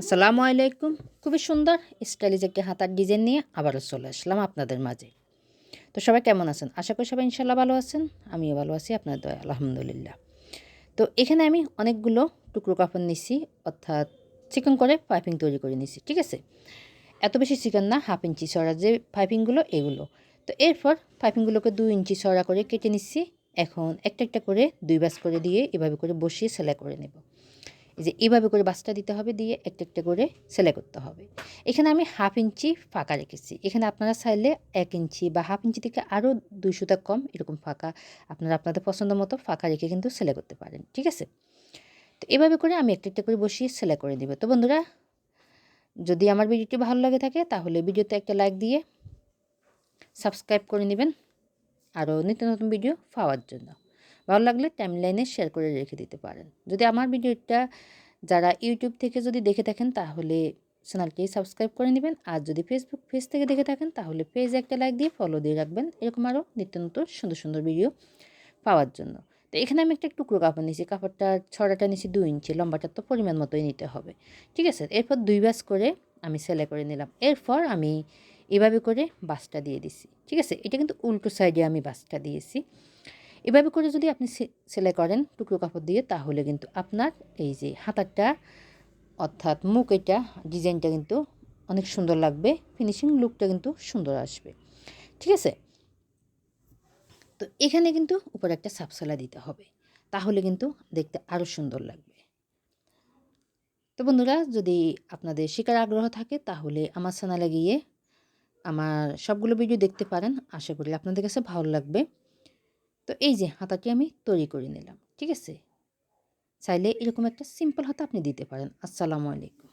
আসসালামু আলাইকুম। খুবই সুন্দর, স্টাইলিশ একটি হাতার ডিজাইন নিয়ে আবারও চলে আসলাম আপনাদের মাঝে। তো সবাই কেমন আছেন? আশা করি সবাই ইনশাল্লাহ ভালো আছেন, আমিও ভালো আছি আপনার দয়া, আলহামদুলিল্লাহ। তো এখানে আমি অনেকগুলো টুকরো কাপড় নিছি, অর্থাৎ চিকন করে পাইপিং তৈরি করে নিছি, ঠিক আছে? এত বেশি চিকন না, হাফ ইঞ্চি সরা যে পাইপিংগুলো, এগুলো। তো এরপর পাইপিংগুলোকে দুই ইঞ্চি সরা করে কেটে নিচ্ছি এখন একটা একটা করে দুই বাস করে দিয়ে এভাবে করে বসিয়ে সেলাই করে নেব। এই যে এইভাবে করে বাসটা দিতে হবে, দিয়ে একটা একটা করে সেলাই করতে হবে। এখানে আমি হাফ ইঞ্চি ফাঁকা রেখেছি। এখানে আপনারা চাইলে এক ইঞ্চি বা হাফ ইঞ্চি থেকে আরও দুই সুতা কম এরকম ফাঁকা আপনারা আপনাদের পছন্দ মতো ফাঁকা রেখে কিন্তু সেলাই করতে পারেন, ঠিক আছে? তো এভাবে করে আমি একটা একটা করে বসিয়ে সেলাই করে দেবো তো বন্ধুরা, যদি আমার ভিডিওটি ভালো লাগে থাকে, তাহলে ভিডিওতে একটা লাইক দিয়ে সাবস্ক্রাইব করে নেবেন। আরও নিত্য নতুন ভিডিও পাওয়ার জন্য। ভালো লাগলে টাইমলাইনে শেয়ার করে রেখে দিতে পারেন। যদি আমার ভিডিওটা যারা ইউটিউব থেকে যদি দেখে থাকেন, তাহলে চ্যানেলটি সাবস্ক্রাইব করে নেবেন। আর যদি ফেসবুক পেজ থেকে দেখে থাকেন, তাহলে পেজে একটা লাইক দিয়ে ফলো দিয়ে রাখবেন। এরকম আরও নিত্য নতুন সুন্দর সুন্দর ভিডিও পাওয়ার জন্য। তো এখানে আমি একটা টুকরো কাপড় নিয়েছি। কাপড়টা ছড়াটা নিয়েছি দুই ইঞ্চি, লম্বাটা তো পরিমাণ মতোই নিতে হবে। ঠিক আছে? এরপর দুই বাস করে আমি সেলাই করে নিলাম। এরপর আমি এভাবে করে বাসটা দিয়ে দিছি। ঠিক আছে? এটা কিন্তু উল্টো সাইডে আমি বাসটা দিয়েছি। এভাবে করে যদি আপনি সেলাই করেন টুকরো কাপড় দিয়ে, তাহলে কিন্তু আপনার এই যে হাতারটা, অর্থাৎ মুখ এটা ডিজাইনটা কিন্তু অনেক সুন্দর লাগবে ফিনিশিং লুকটা কিন্তু সুন্দর আসবে। ঠিক আছে? তো এখানে কিন্তু উপরে একটা সাপসালা দিতে হবে, তাহলে কিন্তু দেখতে আরও সুন্দর লাগবে। তো বন্ধুরা, যদি আপনাদের শেখার আগ্রহ থাকে, তাহলে আমার চ্যানেলে গিয়ে আমার সবগুলো ভিডিও দেখতে পারেন। আশা করি আপনাদের কাছে ভালো লাগবে। তো এই যে হাতাটি আমি তৈরি করে নিলাম, ঠিক আছে? চাইলে এরকম একটা সিম্পল হাতা আপনি দিতে পারেন। আসসালামু আলাইকুম।